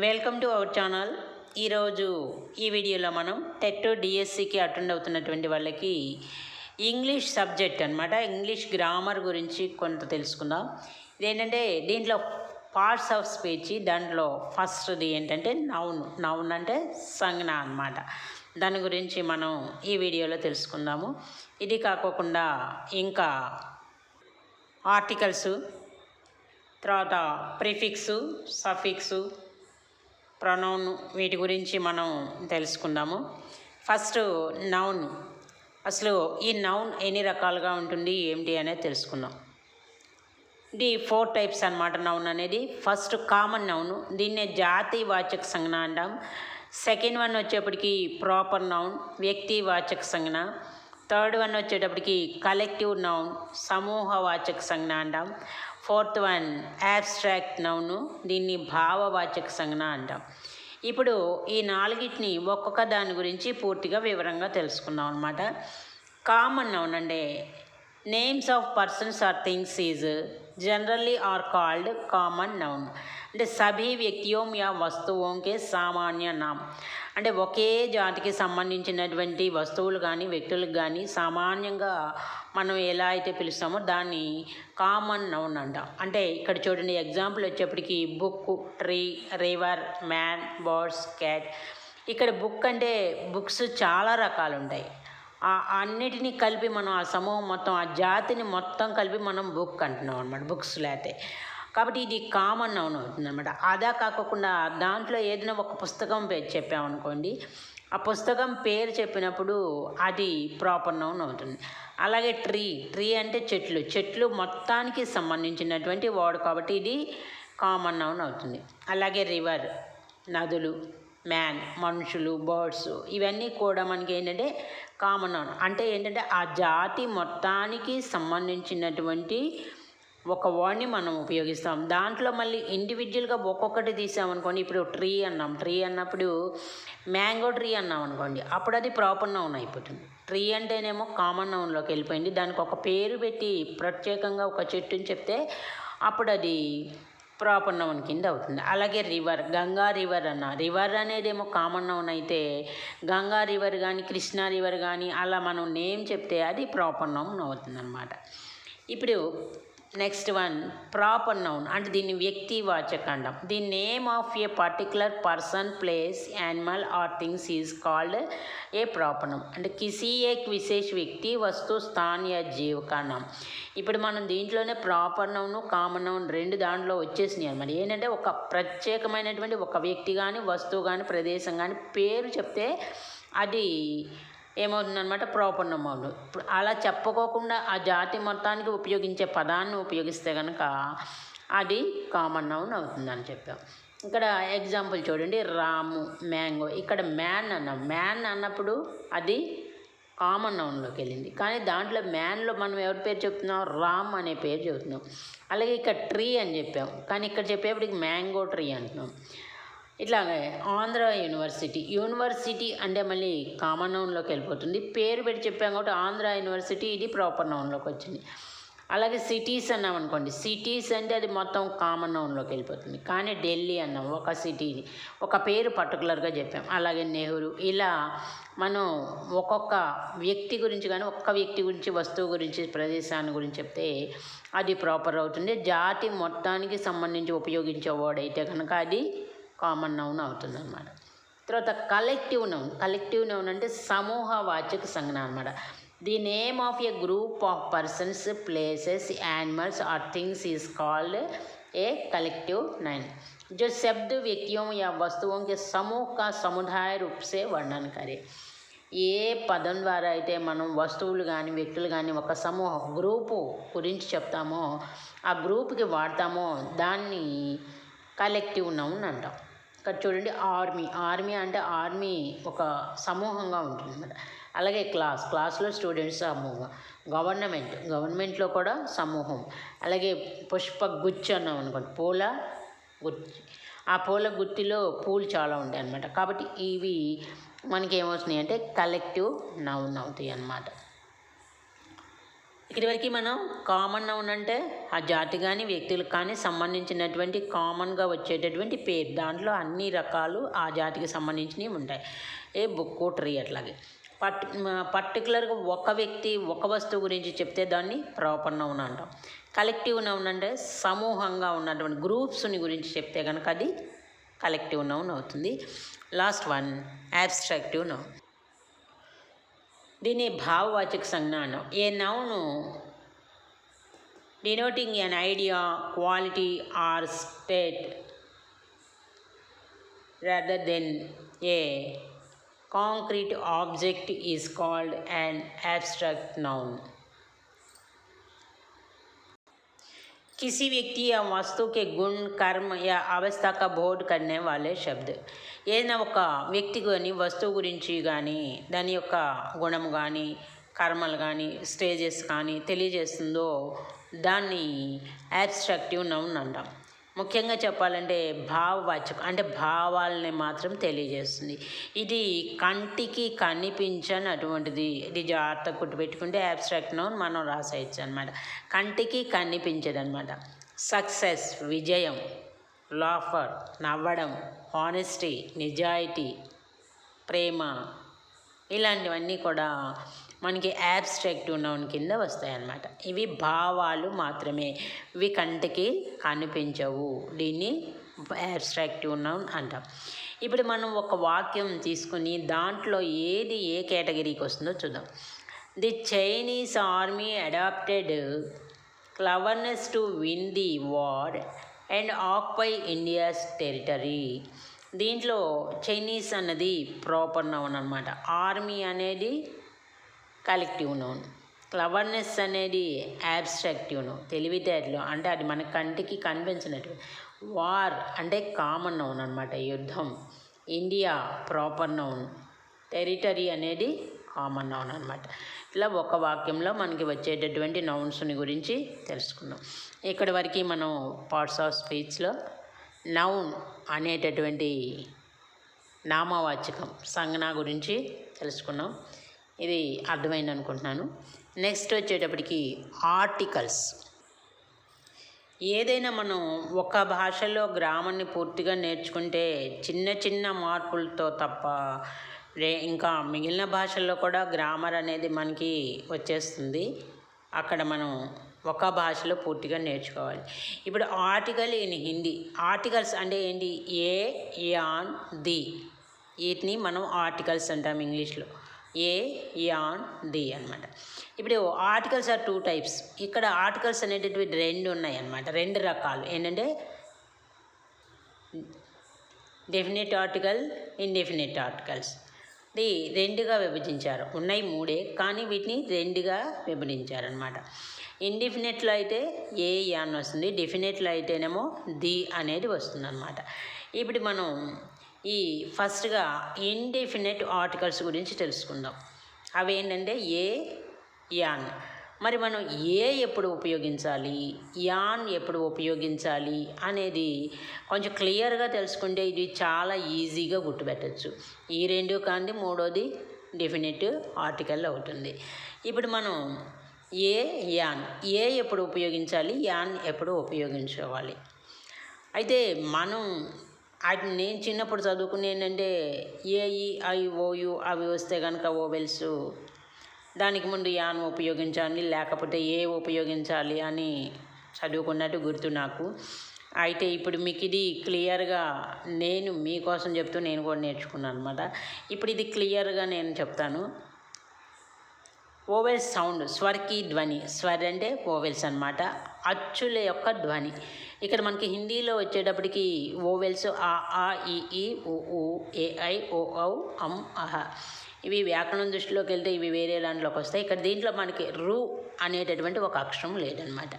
Welcome to our channel. ఈరోజు ఈ వీడియోలో మనం టెట్ డిఎస్సికి అటెండ్ అవుతున్నటువంటి వాళ్ళకి ఇంగ్లీష్ సబ్జెక్ట్ అనమాట ఇంగ్లీష్ గ్రామర్ గురించి కొంత తెలుసుకుందాం. ఇదేంటంటే దీంట్లో పార్ట్స్ ఆఫ్ స్పీచ్ దాంట్లో ఫస్ట్ది ఏంటంటే నౌన్. నౌన్ అంటే సంజ్ఞ అన్నమాట. దాని గురించి మనం ఈ వీడియోలో తెలుసుకుందాము. ఇది కాకోకుండా ఇంకా ఆర్టికల్స్ తర్వాత ప్రిఫిక్స్ సఫిక్స్ ప్రొనౌన్ వీటి గురించి మనం తెలుసుకుందాము. First noun. అసలు ఈ నౌన్ ఎన్ని రకాలుగా ఉంటుంది ఏమిటి అనేది తెలుసుకుందాం. ఇది ఫోర్ టైప్స్ అన్నమాట నౌన్ అనేది. First common noun. దీన్నే జాతి వాచక సంజ్ఞ అంటాం. సెకండ్ వన్ వచ్చేప్పటికి ప్రాపర్ నౌన్ వ్యక్తి వాచక సంజ్ఞ. థర్డ్ వన్ వచ్చేటప్పటికి కలెక్టివ్ నౌన్ సమూహ వాచక సంజ్ఞ అంటాం. ఫోర్త్ వన్ యాబ్స్ట్రాక్ట్ నౌను దీన్ని భావవాచక సంజ్ఞ అంటాం. ఇప్పుడు ఈ నాలుగిటిని ఒక్కొక్క దాని గురించి పూర్తిగా వివరంగా తెలుసుకుందాం అనమాట కామన్ నౌన్ అంటే names of persons or things is generally are called common noun అంటే సభీ వ్యక్తియోం యా వస్తువుకే సామాన్య నామ్. అంటే ఒకే జాతికి సంబంధించినటువంటి వస్తువులు కానీ వ్యక్తులకు కానీ సామాన్యంగా మనం ఎలా అయితే పిలుస్తామో దాన్ని కామన్ నౌన్ అంటాం. అంటే ఇక్కడ చూడండి ఎగ్జాంపుల్ వచ్చేప్పటికి book tree river man birds cat ఇక్కడ బుక్ అంటే బుక్స్ చాలా రకాలు ఉంటాయి ఆ అన్నిటినీ కలిపి మనం ఆ సమూహం మొత్తం ఆ జాతిని మొత్తం కలిపి మనం బుక్ అంటున్నాం అనమాట బుక్స్ లేతే. కాబట్టి ఇది కామన్ నౌన్ అవుతుంది అనమాట అదా కాకుండా దాంట్లో ఏదైనా ఒక పుస్తకం పేరు చెప్పామనుకోండి ఆ పుస్తకం పేరు చెప్పినప్పుడు అది ప్రాపర్ నౌన్ అవుతుంది. అలాగే ట్రీ ట్రీ అంటే చెట్లు. చెట్లు మొత్తానికి సంబంధించినటువంటి వర్డ్ కాబట్టి ఇది కామన్ నౌన్ అవుతుంది. అలాగే రివర్ నదులు మ్యాన్ మనుషులు బర్డ్స్ ఇవన్నీ కూడా మనకి ఏంటంటే కామన్ నౌన్ అంటే ఏంటంటే ఆ జాతి మొత్తానికి సంబంధించినటువంటి ఒక వర్డ్ని మనం ఉపయోగిస్తాం. దాంట్లో మళ్ళీ ఇండివిజువల్గా ఒక్కొక్కటి తీసామనుకోండి ఇప్పుడు ట్రీ అన్నాం. ట్రీ అన్నప్పుడు మ్యాంగో ట్రీ అన్నాం అనుకోండి అప్పుడు అది ప్రాపర్ నౌన్ అయిపోతుంది. ట్రీ అంటేనేమో కామన్ నౌన్లోకి వెళ్ళిపోయింది. దానికి ఒక పేరు పెట్టి ప్రత్యేకంగా ఒక చెట్టుని చెప్తే అప్పుడు అది ప్రాపర్ నౌన్ కింద అవుతుంది. అలాగే రివర్ గంగా రివర్ అన్న. రివర్ అనేదేమో కామన్ నౌన్ అయితే గంగా రివర్ కానీ కృష్ణా రివర్ కానీ అలా మనం నేమ్ చెప్తే అది ప్రాపర్ నౌన్ అవుతుంది అనమాట ఇప్పుడు నెక్స్ట్ వన్ ప్రాపర్ నౌన్ అంటే దీన్ని వ్యక్తి వాచకాండం. The name of a particular person place animal or things is called a proper noun అంటే కిసీ ఏక్ విశేష వ్యక్తి వస్తు స్థాన జీవకాండం. ఇప్పుడు మనం దీంట్లోనే ప్రాపర్ నౌను కామన్ నౌన్ రెండు దాంట్లో వచ్చేసినాయి అనమాట ఏంటంటే ఒక ప్రత్యేకమైనటువంటి ఒక వ్యక్తి కానీ వస్తువు కానీ ప్రదేశం కానీ పేరు చెప్తే అది ఏమవుతుందనమాట ప్రాపర్ నౌన్ ఇప్పుడు అలా చెప్పుకోకుండా ఆ జాతి మొత్తానికి ఉపయోగించే పదాన్ని ఉపయోగిస్తే కనుక అది కామన్ నౌన్ అవుతుందని చెప్పాం. ఇక్కడ ఎగ్జాంపుల్ చూడండి. రాము మ్యాంగో. ఇక్కడ మ్యాన్ అన్నాం. మ్యాన్ అన్నప్పుడు అది కామన్ నౌన్లోకి వెళ్ళింది. కానీ దాంట్లో మ్యాన్లో మనం ఎవరి పేరు చెప్తున్నాం? రామ్ అనే పేరు చెబుతున్నాం అలాగే ఇక్కడ ట్రీ అని చెప్పాం. కానీ ఇక్కడ చెప్పేప్పటికి మ్యాంగో ట్రీ అంటున్నాం. ఇట్లాగే ఆంధ్ర యూనివర్సిటీ యూనివర్సిటీ అంటే మళ్ళీ కామన్ నౌన్లోకి వెళ్ళిపోతుంది. పేరు పెట్టి చెప్పాం కాబట్టి ఆంధ్ర యూనివర్సిటీ ఇది ప్రాపర్ నౌన్లోకి వచ్చింది. అలాగే సిటీస్ అన్నాం అనుకోండి. సిటీస్ అంటే అది మొత్తం కామన్ నౌన్లోకి వెళ్ళిపోతుంది. కానీ ఢిల్లీ అన్నాం ఒక సిటీ ఒక పేరు పర్టికులర్గా చెప్పాం. అలాగే నెహ్రూ. ఇలా మనం ఒక్కొక్క వ్యక్తి గురించి కానీ ఒక్క వ్యక్తి గురించి వస్తువు గురించి ప్రదేశాన్ని గురించి చెప్తే అది ప్రాపర్ అవుతుంది. జాతి మొత్తానికి సంబంధించి ఉపయోగించే వర్డ్ అయితే కనుక అది కామన్ నౌన్ అవుతుంది అనమాట తర్వాత కలెక్టివ్ నౌన్ కలెక్టివ్ నౌన్ అంటే సమూహ వాచక సంజ్ఞ అనమాట the name of a group of persons places animals or things is called a collective noun జో శబ్ద వ్యక్తియం యా वस्तुओं కే సమూహ का समुदाय रूप से ఏ పదం ద్వారా అయితే మనం వస్తువులు కానీ వ్యక్తులు కానీ ఒక సమూహ గ్రూపు గురించి చెప్తామో ఆ గ్రూప్కి వాడతామో దాన్ని కలెక్టివ్ నౌన్ అంటాం. ఇక్కడ చూడండి ఆర్మీ. ఆర్మీ అంటే ఆర్మీ ఒక సమూహంగా ఉంటుంది అన్నమాట అలాగే క్లాస్ క్లాస్లో స్టూడెంట్స్ సమూహం. గవర్నమెంట్ గవర్నమెంట్లో కూడా సమూహం. అలాగే పుష్ప గుచ్చి అన్నాం అనుకోండి పూల గుత్తి ఆ పూల గుత్తిలో పూలు చాలా ఉంటాయి అనమాట కాబట్టి ఇవి మనకి ఏమవుతున్నాయి అంటే కలెక్టివ్ నౌన్ అవుతాయి అన్నమాట ఇక్కడి వరకు మనం కామన్ నౌన్ అంటే ఆ జాతి కానీ వ్యక్తులకు కానీ సంబంధించినటువంటి కామన్గా వచ్చేటటువంటి పేరు. దాంట్లో అన్ని రకాలు ఆ జాతికి సంబంధించినవి ఉంటాయి. ఏ బుక్ ట్రీ అట్లాగే. పర్టి పర్టికులర్గా ఒక వ్యక్తి ఒక వస్తువు గురించి చెప్తే దాన్ని ప్రాపర్ నౌన్ అంటాం. కలెక్టివ్ నౌన్ అంటే సమూహంగా ఉన్నటువంటి గ్రూప్స్ని గురించి చెప్తే కనుక అది కలెక్టివ్ నౌన్ అవుతుంది. లాస్ట్ వన్ యాబ్స్ట్రాక్టివ్ నౌన్ దీన్ని భావవాచక సంజ్ఞ అన్నాం a noun denoting an idea quality or state rather than a concrete object is called an abstract noun किसी व्यक्ति या वस्तु के गुण कर्म या अवस्था का बोध करने वाले शब्द ఏదైనా ఒక వ్యక్తి కానీ వస్తువు గురించి కానీ దాని యొక్క గుణం కానీ కర్మలు కానీ స్టేజెస్ కానీ తెలియజేస్తుందో దాన్ని యాబ్స్ట్రక్టివ్ నౌన్ అంటాం ముఖ్యంగా చెప్పాలంటే భావవాచకం అంటే భావాలని మాత్రం తెలియజేస్తుంది. ఇది కంటికి కనిపించని అటువంటిది. ఇది జాగ్రత్త గుర్తుపెట్టుకుంటే యాబ్స్ట్రాక్ట్ నౌన్ మనం రాసేయచ్చు అనమాట కంటికి కనిపించదనమాట. సక్సెస్ విజయం లాఫర్ నవ్వడం హానెస్టీ నిజాయితీ ప్రేమ ఇలాంటివన్నీ కూడా మనకి యాబ్స్ట్రాక్టివ్ నౌన్ కింద వస్తాయి అన్నమాట ఇవి భావాలు మాత్రమే. ఇవి కంటికి కనిపించవు దీన్ని యాబ్స్ట్రాక్టివ్ నౌన్ అంటాం. ఇప్పుడు మనం ఒక వాక్యం తీసుకుని దాంట్లో ఏది ఏ కేటగిరీకి వస్తుందో చూద్దాం. The Chinese army adapted cleverness to win the war and occupy India's territory. దీంట్లో చైనీస్ అన్నది ప్రాపర్ నౌన్ అనమాట ఆర్మీ అనేది కలెక్టివ్ నౌన్ క్లవర్నెస్ అనేది యాబ్స్ట్రాక్టివ్ నౌన్ తెలివితేటలు. అంటే అది మన కంటికి కనిపించినట్టు. వార్ అంటే కామన్ నౌన్ అనమాట యుద్ధం. India proper noun. టెరిటరీ అనేది కామన్ నౌన్ అనమాట ఇలా ఒక వాక్యంలో మనకి వచ్చేటటువంటి నౌన్స్ని గురించి తెలుసుకున్నాం ఇక్కడి వరకు మనం పార్ట్స్ ఆఫ్ స్పీచ్లో నౌన్ అనేటటువంటి నామవాచకం సంజ్ఞ గురించి తెలుసుకున్నాం. ఇది అర్థమైంది అనుకుంటున్నాను. నెక్స్ట్ వచ్చేటప్పటికి ఆర్టికల్స్ ఏదైనా మనం ఒక భాషలో గ్రామర్ని పూర్తిగా నేర్చుకుంటే చిన్న చిన్న మార్పులతో తప్ప రే ఇంకా మిగిలిన భాషల్లో కూడా గ్రామర్ అనేది మనకి వచ్చేస్తుంది. అక్కడ మనం ఒక భాషలో పూర్తిగా నేర్చుకోవాలి. ఇప్పుడు ఆర్టికల్ ఇన్ హిందీ ఆర్టికల్స్ అంటే ఏంటి? ఏ యాన్ ది వీటిని మనం ఆర్టికల్స్ అంటాం ఇంగ్లీష్లో. ఏ యాన్ ది అనమాట ఇప్పుడు ఆర్టికల్స్ ఆర్ టూ టైప్స్. ఇక్కడ ఆర్టికల్స్ అనేటటువంటి రెండు ఉన్నాయి అనమాట రెండు రకాలు. ఏంటంటే డెఫినెట్ ఆర్టికల్ ఇండెఫినెట్ ఆర్టికల్స్ ది రెండుగా విభజించారు. ఉన్నాయి మూడే కానీ వీటిని రెండుగా విభజించారనమాట ఇండిఫినెట్లో అయితే ఏ యాన్ వస్తుంది? డెఫినెట్లో అయితేనేమో ది అనేది వస్తుంది అనమాట ఇప్పుడు మనం ఈ ఫస్ట్గా ఇండెఫినెట్ ఆర్టికల్స్ గురించి తెలుసుకుందాం. అవి ఏంటంటే ఏ యాన్. మరి మనం ఏ ఎప్పుడు ఉపయోగించాలి యాన్ ఎప్పుడు ఉపయోగించాలి అనేది కొంచెం క్లియర్గా తెలుసుకుంటే ఇది చాలా ఈజీగా గుర్తుపెట్టచ్చు. ఈ రెండు కానీ మూడోది డెఫినెట్ ఆర్టికల్ అవుతుంది. ఇప్పుడు మనం ఏ యాన్. ఏ ఎప్పుడు ఉపయోగించాలి యాన్ ఎప్పుడు ఉపయోగించుకోవాలి. అయితే మనం అది నేను చిన్నప్పుడు చదువుకునే ఏంటంటే ఏఈ ఐ అవి వస్తే కనుక ఓవెల్స్ దానికి ముందు యాన్ ఉపయోగించాలి లేకపోతే ఏ ఉపయోగించాలి అని చదువుకున్నట్టు గుర్తు నాకు. అయితే ఇప్పుడు మీకు ఇది క్లియర్గా నేను మీకోసం చెప్తూ నేను కూడా నేర్చుకున్నాను అనమాట ఇప్పుడు ఇది క్లియర్గా నేను చెప్తాను. ఓవెల్స్ సౌండ్ స్వర్కి ధ్వని స్వర్ అంటే ఓవెల్స్ అనమాట అచ్చుల యొక్క ధ్వని ఇక్కడ మనకి హిందీలో వచ్చేటప్పటికి ఓవెల్స్ ఆ ఆ ఈ ఈ ఉ ఊ ఏ ఐ ఓ ఔ అం అహ ఇవి వ్యాకరణం దృష్టిలోకి వెళ్తే ఇవి వేరే దాంట్లోకి వస్తాయి ఇక్కడ దీంట్లో మనకి రు అనేటటువంటి ఒక అక్షరం లేదనమాట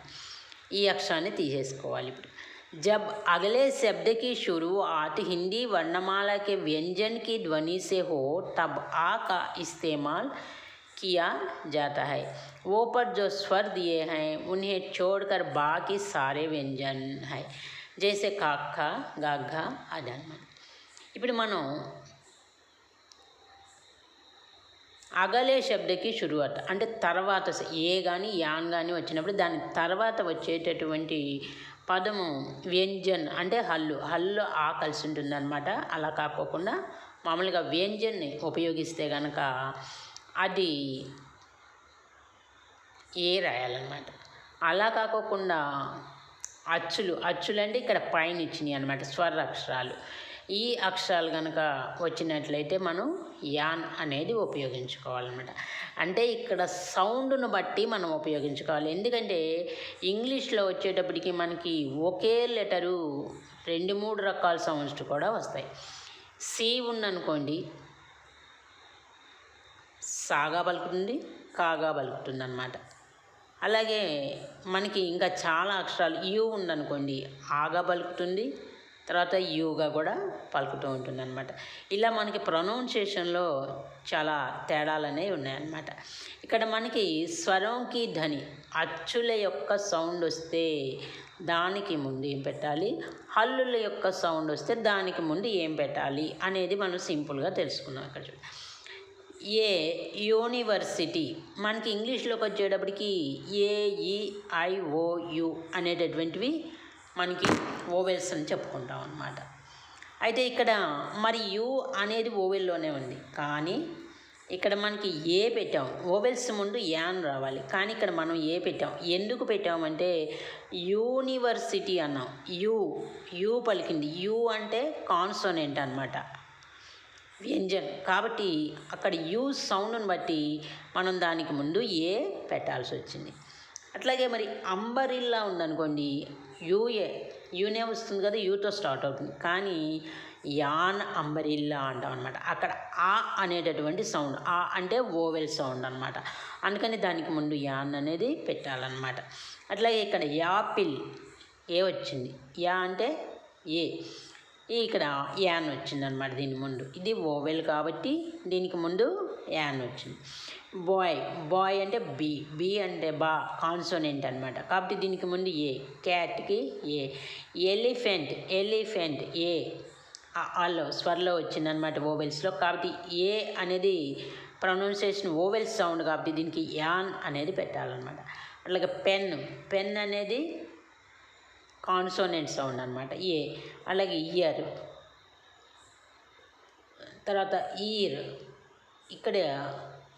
ఈ అక్షరాన్ని తీసేసుకోవాలి ఇప్పుడు जब अगले शब्द की शुरुआत हिंदी वर्णमाला के व्यंजन की ध्वनि से हो तब आ का इस्तेमाल किया जाता है वो पर जो स्वर दिए हैं उन्हें छोड़कर बाकी सारे व्यंजन है जैसे काखा गाघा అదనమాట ఇప్పుడు మనం అగలే శబ్దకి శురువాత్ అంటే తర్వాత స- ఏ కానీ యాన్ కానీ వచ్చినప్పుడు దాని తర్వాత వచ్చేటటువంటి పదము వ్యంజన్ అంటే హల్లు హల్లు ఆ కలిసి ఉంటుందన్నమాట అలా కాకోకుండా మామూలుగా వ్యంజన్ని ఉపయోగిస్తే కనుక అది ఏ రాయాలన్నమాట. అలా కాకోకుండా అచ్చులు అచ్చులు అంటే ఇక్కడ పైన ఇచ్చినాయి అనమాట స్వర అక్షరాలు. ఈ అక్షరాలు కనుక వచ్చినట్లయితే మనం యాన్ అనేది ఉపయోగించుకోవాలన్నమాట. అంటే ఇక్కడ సౌండ్ను బట్టి మనం ఉపయోగించుకోవాలి. ఎందుకంటే ఇంగ్లీష్లో వచ్చేటప్పటికి మనకి ఒకే లెటరు రెండు మూడు రకాల సౌండ్స్ కూడా వస్తాయి. సి ఉందనుకోండి సాగా పలుకుతుంది కాగా పలుకుతుంది అనమాట అలాగే మనకి ఇంకా చాలా అక్షరాలు యూ ఉందనుకోండి ఆగా పలుకుతుంది తర్వాత యూగా కూడా పలుకుతూ ఉంటుంది అనమాట ఇలా మనకి ప్రొనౌన్సియేషన్లో చాలా తేడాలు అనేవి ఉన్నాయన్నమాట. ఇక్కడ మనకి స్వరంకి ధ్వని అచ్చుల యొక్క సౌండ్ వస్తే దానికి ముందు ఏం పెట్టాలి? హల్లుల యొక్క సౌండ్ వస్తే దానికి ముందు ఏం పెట్టాలి? అనేది మనం సింపుల్గా తెలుసుకున్నాం ఇక్కడ చూడండి ఏ యూనివర్సిటీ? మనకి ఇంగ్లీష్లోకి వచ్చేటప్పటికి ఏఈఐఓయు అనేటటువంటివి మనకి ఓవెల్స్ అని చెప్పుకుంటాం అనమాట అయితే ఇక్కడ మరి యు అనేది ఓవెల్లోనే ఉంది. కానీ ఇక్కడ మనకి ఏ పెట్టాం? ఓవెల్స్ ముందు యాన్ రావాలి. కానీ ఇక్కడ మనం ఏ పెట్టాం? ఎందుకు పెట్టామంటే యూనివర్సిటీ అన్నాం. యు యు పలికింది. యు అంటే కాన్సోనెంట్ అనమాట వ్యంజన్. కాబట్టి అక్కడ యూ సౌండ్ని బట్టి మనం దానికి ముందు ఏ పెట్టాల్సి వచ్చింది. అట్లాగే మరి అంబరిల్లా ఉందనుకోండి యూఏ యూనే వస్తుంది కదా యూతో స్టార్ట్ అవుతుంది. కానీ యాన్ అంబరిల్లా అంటాం అనమాట అక్కడ ఆ అనేటటువంటి సౌండ్ ఆ అంటే ఓవెల్ సౌండ్ అనమాట అందుకని దానికి ముందు యాన్ అనేది పెట్టాలన్నమాట. అట్లాగే ఇక్కడ యాపిల్ ఏ వచ్చింది? యా అంటే ఏ. ఇక్కడ యాన్ వచ్చింది అనమాట దీని ముందు. ఇది ఓవెల్ కాబట్టి దీనికి ముందు యాన్ వచ్చింది. బాయ్ బాయ్ అంటే బి బి అంటే బా కాన్సోనెంట్ అనమాట కాబట్టి దీనికి ముందు ఏ క్యాట్కి ఏ. ఎలిఫెంట్ ఎలిఫెంట్ ఏ. ఆలో స్వర్లో వచ్చిందనమాట ఓవెల్స్లో. కాబట్టి ఏ అనేది ప్రొనౌన్సియేషన్ ఓవెల్ సౌండ్ కాబట్టి దీనికి యాన్ అనేది పెట్టాలన్నమాట. అట్లాగే పెన్ పెన్ అనేది కాన్సోనెంట్ సౌండ్ అనమాట ఏ అలాగే ఇయర్. తర్వాత ఈర్. ఇక్కడ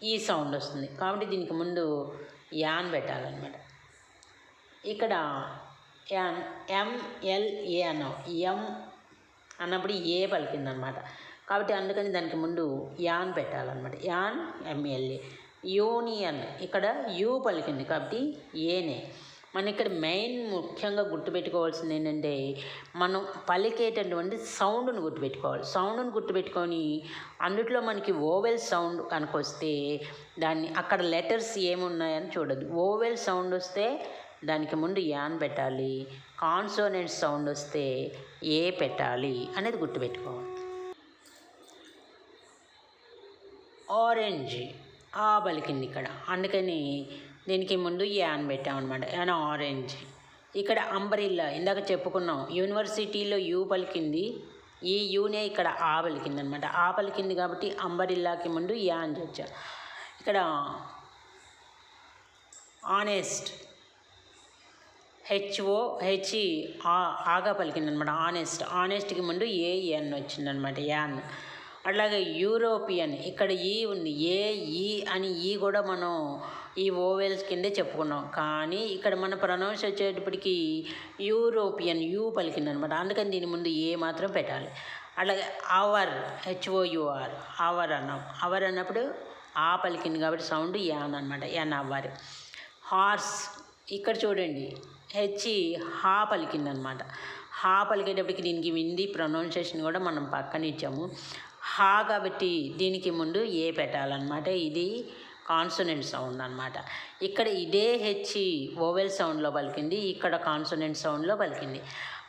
ఈ సౌండ్ వస్తుంది. కాబట్టి దీనికి ముందు యాన్ పెట్టాలన్నమాట. ఇక్కడ యాన్ ఎంఎల్ఏ అన్నాం ఎం అన్నప్పుడు ఏ పలికిందనమాట కాబట్టి అందుకని దానికి ముందు యాన్ పెట్టాలన్నమాట. An MLA union. ఇక్కడ యూ పలికింది కాబట్టి ఏనే. మన ఇక్కడ మెయిన్ ముఖ్యంగా గుర్తుపెట్టుకోవాల్సింది ఏంటంటే మనం పలికేటటువంటి సౌండ్ను గుర్తుపెట్టుకోవాలి. సౌండ్ను గుర్తుపెట్టుకొని అందుట్లో మనకి ఓవెల్ సౌండ్ కనుక వస్తే దాన్ని అక్కడ లెటర్స్ ఏమున్నాయని చూడదు ఓవెల్ సౌండ్ వస్తే దానికి ముందు యాన్ పెట్టాలి. కాన్సోనెంట్ సౌండ్ వస్తే ఏ పెట్టాలి అనేది గుర్తుపెట్టుకోవాలి. ఆరెంజ్ ఆ పలికింది ఇక్కడ. అందుకని దీనికి ముందు యాన్ పెట్టామన్నమాట యాన్ ఆరెంజ్. ఇక్కడ అంబరిల్లా ఇందాక చెప్పుకున్నాం. యూనివర్సిటీలో యూ పలికింది. ఈ యూనే ఇక్కడ ఆ పలికింది అనమాట ఆ పలికింది కాబట్టి అంబరిల్లాకి ముందు యాన్ చెప్పా ఇక్కడ ఆనెస్ట్. హెచ్ఓ హెచ్ఈ ఆగా పలికింది అనమాట ఆనెస్ట్. ఆనెస్ట్కి ముందు ఏఎన్ వచ్చిందనమాట యాన్. అట్లాగే యూరోపియన్ ఇక్కడ ఈ ఉంది ఏ ఈ అని ఈ కూడా మనం ఈ ఓవెల్స్ కిందే చెప్పుకున్నాం. కానీ ఇక్కడ మన ప్రొనౌన్స్ వచ్చేటప్పటికి యూరోపియన్ యూ పలికింది అనమాట అందుకని దీని ముందు ఏ మాత్రం పెట్టాలి. అలాగే hour H O U R hour అన్నాం. అవర్ అన్నప్పుడు ఆ పలికింది కాబట్టి సౌండ్ యాన్ అనమాట యాన్ అవర్. హార్స్ ఇక్కడ చూడండి హెచ్చి హా పలికింది అనమాట హా పలికేటప్పటికి దీనికి వింది ప్రొనౌన్సియేషన్ కూడా మనం పక్కన ఇచ్చాము. హా కాబట్టి దీనికి ముందు ఏ పెట్టాలన్నమాట? ఇది కాన్సొనెంట్ సౌండ్ అనమాట ఇక్కడ ఇదే హెచ్చి ఓవెల్ సౌండ్లో పలికింది ఇక్కడ కాన్సోనెంట్ సౌండ్లో పలికింది.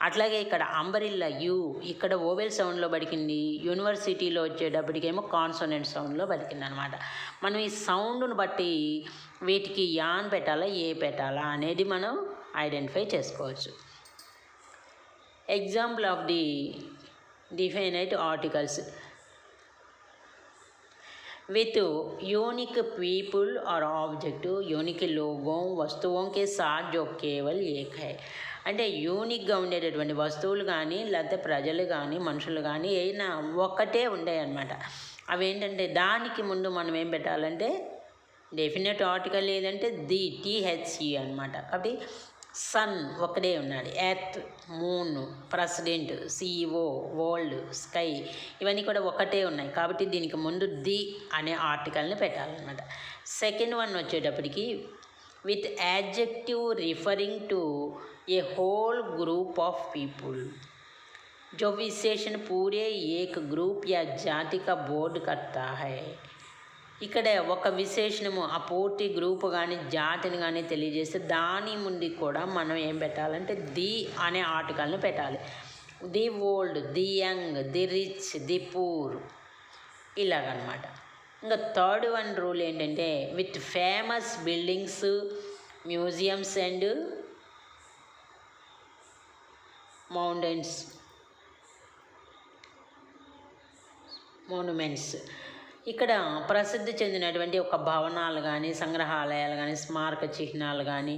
అట్లాగే ఇక్కడ అంబరిల్లా యు ఇక్కడ ఓవెల్ సౌండ్లో పలికింది యూనివర్సిటీలో వచ్చేటప్పటికేమో కాన్సోనెంట్ సౌండ్లో పలికింది అనమాట మనం ఈ సౌండ్ను బట్టి వీటికి యాన్ పెట్టాలా ఏ పెట్టాలా అనేది మనం ఐడెంటిఫై చేసుకోవచ్చు. Example of the definite articles. With unique people और ऑब्जेक्ट यूनिक लोगों वस्तुओं के साथ जो केवल एक है అంటే యూనిక్గా ఉండేటటువంటి వస్తువులు కానీ లేకపోతే ప్రజలు కానీ మనుషులు కానీ ఏదైనా ఒక్కటే ఉండేవి అనమాట అవి ఏంటంటే దానికి ముందు మనం ఏం పెట్టాలంటే డెఫినెట్ ఆర్టికల్ ఏదంటే ది టీహెచ్ఈ అనమాట కాబట్టి సన్ ఒకడే ఉన్నాడు earth moon president CEO world sky ఇవన్నీ కూడా ఒకటే ఉన్నాయి కాబట్టి దీనికి ముందు ది అనే ఆర్టికల్ని పెట్టాలన్నమాట సెకండ్ వన్ వచ్చేటప్పటికి with adjective referring to a whole group of people जो विशेषण पूरे एक ग्रुप या जाति का बोर्ड करता है ఇక్కడ ఒక విశేషణము ఆ పూర్తి గ్రూప్ కానీ జాతిని కానీ తెలియజేస్తే దాని ముందు కూడా మనం ఏం పెట్టాలంటే ది అనే ఆర్టికల్ని పెట్టాలి. The old the young the rich the poor ఇలాగనమాట. ఇంకా థర్డ్ వన్ రూల్ ఏంటంటే with famous buildings museums and mountains monuments ఇక్కడ ప్రసిద్ధి చెందినటువంటి ఒక భవనాలు కానీ సంగ్రహాలయాలు కానీ స్మారక చిహ్నాలు కానీ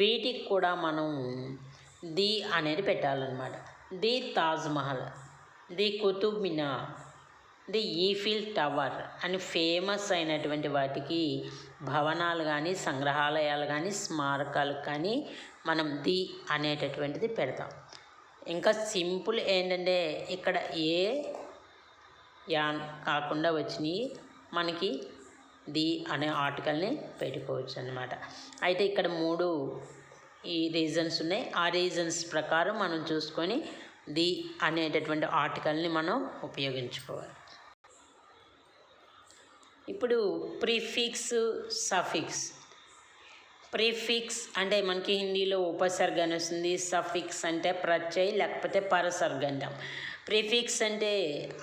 వీటికి కూడా మనం ది అనేది పెట్టాలన్నమాట. The Taj Mahal the Qutub Minar the Eiffel tower అని ఫేమస్ అయినటువంటి వాటికి భవనాలు కానీ సంగ్రహాలయాలు కానీ స్మారకాలు కానీ మనం ది అనేటటువంటిది పెడతాం. ఇంకా సింపుల్ ఏంటంటే ఇక్కడ ఏ యాన్ కాకుండా వచ్చినాయి. మనకి ది అనే ఆర్టికల్ని పెట్టుకోవచ్చు అనమాట అయితే ఇక్కడ మూడు ఈ రీజన్స్ ఉన్నాయి. ఆ రీజన్స్ ప్రకారం మనం చూసుకొని ది అనేటటువంటి ఆర్టికల్ని మనం ఉపయోగించుకోవాలి. ఇప్పుడు ప్రిఫిక్స్ సఫిక్స్. ప్రిఫిక్స్ అంటే మనకి హిందీలో ఉపసర్గ అని వస్తుంది. సఫిక్స్ అంటే ప్రత్యయ లేకపోతే పరసర్గ అంటాం ప్రిఫిక్స్ అంటే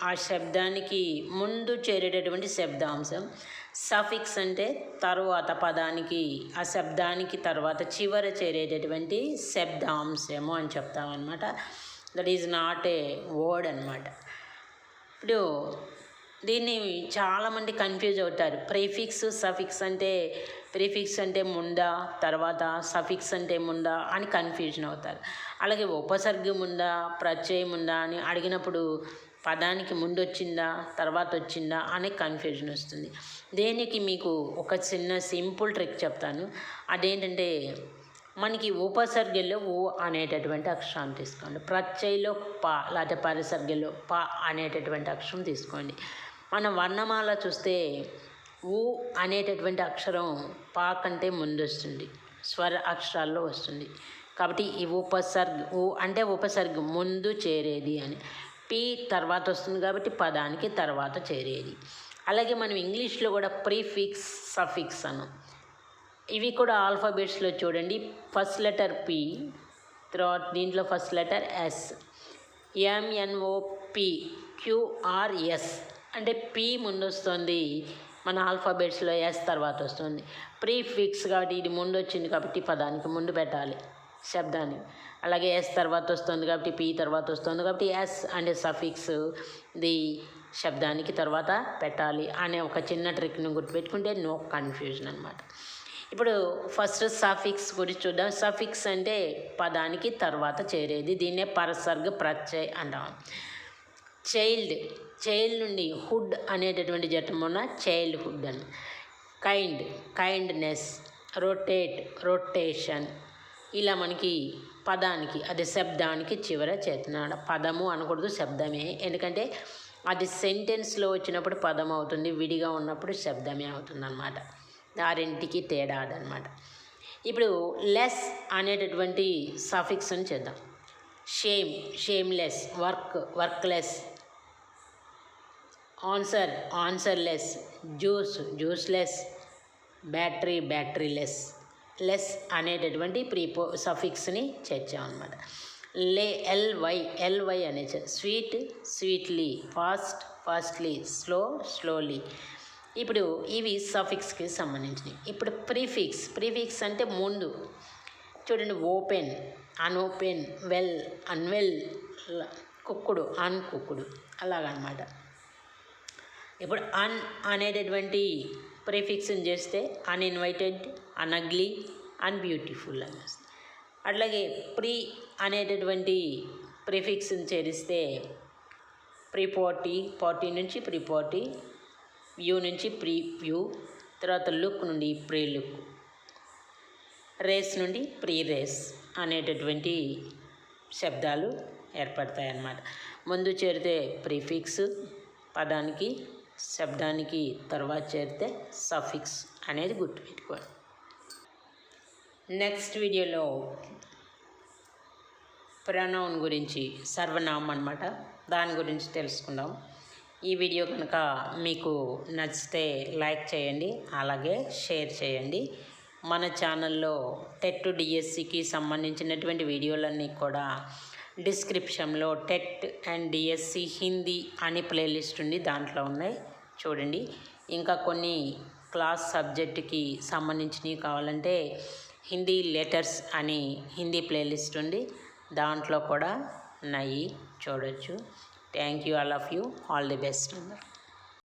ఆ శబ్దానికి ముందు చేరేటటువంటి శబ్దాంశం. సఫిక్స్ అంటే తరువాత పదానికి ఆ శబ్దానికి తర్వాత చివర చేరేటటువంటి శబ్దాంశము అని చెప్తామన్నమాట. That is not a word అనమాట ఇప్పుడు దీన్ని చాలామంది కన్ఫ్యూజ్ అవుతారు. ప్రీఫిక్స్ సఫిక్స్ అంటే ప్రీఫిక్స్ అంటే ముందా తర్వాత సఫిక్స్ అంటే ముందా అని కన్ఫ్యూజన్ అవుతారు. అలాగే ఉపసర్గం ఉందా ప్రత్యయం ఉందా అని అడిగినప్పుడు పదానికి ముందు వచ్చిందా తర్వాత వచ్చిందా అనే కన్ఫ్యూజన్ వస్తుంది. దేనికి మీకు ఒక చిన్న సింపుల్ ట్రిక్ చెప్తాను. అదేంటంటే మనకి ఉపసర్గలో ఓ అనేటటువంటి అక్షరాన్ని తీసుకోండి. ప్రత్యయలో ప లేకపోతే పరిసర్గలో ప అనేటటువంటి అక్షరం తీసుకోండి. మనం వర్ణమాల చూస్తే ఊ అనేటటువంటి అక్షరం పా కంటే ముందు వస్తుంది స్వర అక్షరాల్లో వస్తుంది. కాబట్టి ఈ ఉపసర్గ ఊ అంటే ఉపసర్గ ముందు చేరేది అని. పి తర్వాత వస్తుంది కాబట్టి పదానికి తర్వాత చేరేది. అలాగే మనం ఇంగ్లీష్లో కూడా ప్రీఫిక్స్ సఫిక్స్ అను. ఇవి కూడా ఆల్ఫాబెట్స్లో చూడండి. ఫస్ట్ లెటర్ పి తర్వాత దీంట్లో first letter S. M N O P Q R S అంటే పి ముందు వస్తుంది మన ఆల్ఫాబెట్స్లో ఎస్ తర్వాత వస్తుంది. ప్రీ ఫిక్స్ కాబట్టి ఇది ముందు వచ్చింది కాబట్టి పదానికి ముందు పెట్టాలి శబ్దాన్ని అలాగే ఎస్ తర్వాత వస్తుంది కాబట్టి పి తర్వాత వస్తుంది కాబట్టి ఎస్ అంటే సఫిక్స్ ది శబ్దానికి తర్వాత పెట్టాలి అనే ఒక చిన్న ట్రిక్ను గుర్తుపెట్టుకుంటే నో కన్ఫ్యూజన్ అనమాట ఇప్పుడు ఫస్ట్ సఫిక్స్ గురించి చూద్దాం. సఫిక్స్ అంటే పదానికి తర్వాత చేరేది దీన్నే పరసర్గ ప్రత్యయ అంటాం. చైల్డ్ చైల్డ్ నుండి హుడ్ అనేటటువంటి జటమున చైల్డ్హుడ్ అని. Kind kindness rotate rotation. ఇలా మనకి పదానికి అది శబ్దానికి చివర చేతున్నాడు పదము అనకూడదు శబ్దమే. ఎందుకంటే అది సెంటెన్స్లో వచ్చినప్పుడు పదం అవుతుంది విడిగా ఉన్నప్పుడు శబ్దమే అవుతుంది అనమాట ఆ రెంటికి తేడా అదనమాట ఇప్పుడు లెస్ అనేటటువంటి సఫిక్స్ అని చేద్దాం. Shame shameless work workless answer answerless juice juiceless battery batteryless less అనేటటువంటి ప్రీపో సఫిక్స్ని చేర్చామన్నమాట లే ఎల్వై ఎల్వై అనే sweet sweetly fast fastly slow slowly ఇప్పుడు ఇవి సఫిక్స్కి సంబంధించినవి. ఇప్పుడు ప్రీఫిక్స్ ప్రీఫిక్స్ అంటే ముందు. చూడండి ఓపెన్ అన్ఓపెన్ వెల్ అన్వెల్ కుక్కుడు అన్ కుక్కుడు అలాగనమాట. ఇప్పుడు అన్ అనేటటువంటి ప్రిఫిక్స్ని చేస్తే అన్ఇన్వైటెడ్ అన్అగ్లీ అన్బ్యూటిఫుల్ అని వస్తుంది. అట్లాగే ప్రీ అనేటటువంటి ప్రిఫిక్స్ని చేరిస్తే ప్రీ పార్టీ పార్టీ నుంచి ప్రీ వ్యూ నుంచి ప్రీ వ్యూ తర్వాత లుక్ నుండి ప్రీ లుక్ రేస్ నుండి ప్రీ రేస్. అనేటటువంటి శబ్దాలు ఏర్పడతాయి అన్నమాట ముందు చేరితే ప్రిఫిక్స్ పదానికి శబ్దానికి తర్వాత చేరితే సఫిక్స్ అనేది గుర్తుపెట్టుకోండి. నెక్స్ట్ వీడియోలో ప్రనౌన్ గురించి సర్వనామం అనమాట దాని గురించి తెలుసుకుందాం. ఈ వీడియో కనుక మీకు నచ్చితే లైక్ చేయండి అలాగే షేర్ చేయండి. మన ఛానల్లో టెట్ డిఎస్సికి సంబంధించినటువంటి వీడియోలన్నీ కూడా డిస్క్రిప్షన్లో టెట్ అండ్ డిఎస్సి హిందీ అని ప్లేలిస్ట్ ఉంది దాంట్లో ఉన్నాయి. చూడండి. ఇంకా కొన్ని క్లాస్ సబ్జెక్టుకి సంబంధించినవి కావాలంటే హిందీ లెటర్స్ అని హిందీ ప్లేలిస్ట్ ఉంది దాంట్లో కూడా ఉన్నాయి. చూడొచ్చు. Thank you all of you. All the best.